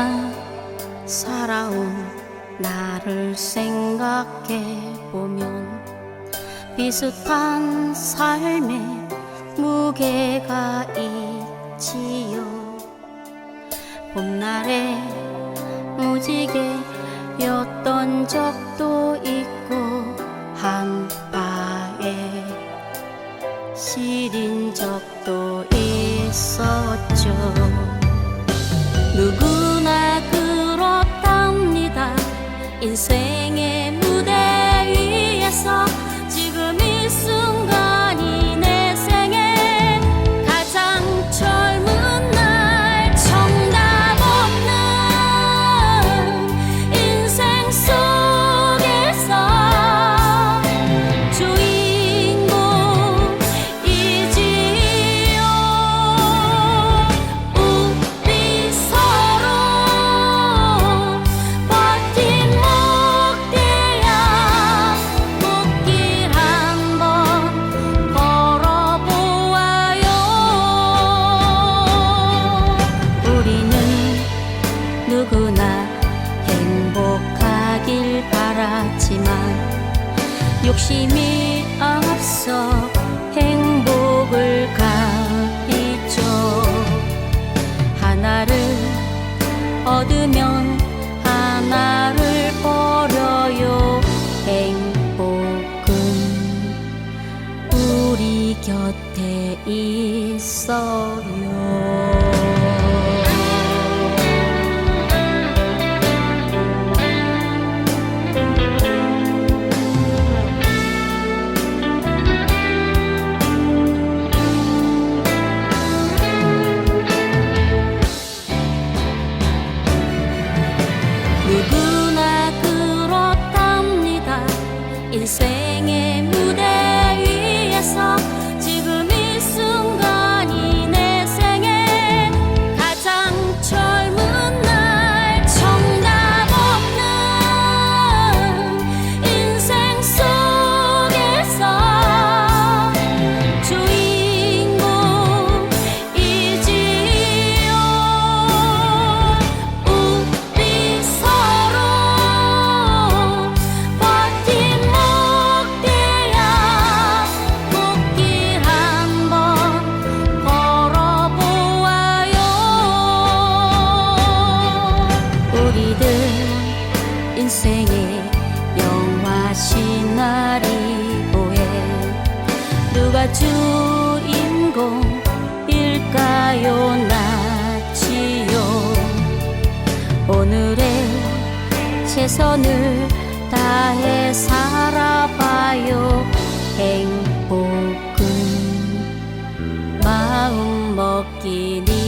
그동안 살아온 나를 생각해 보면 비슷한 삶의 무게가 있지요. 봄날에 무지개였던 적도 있고 한바에 시린 적도 있었죠. 누구 인 누구나 행복하길 바랐지만 욕심이 앞서 행복을 가리죠. 하나를 얻으면 하나를 버려요. 행복은 우리 곁에 있어요 인 누가 주인공일까요? 나지요. 오늘의 최선을 다해 살아봐요. 행복은 마음먹기니.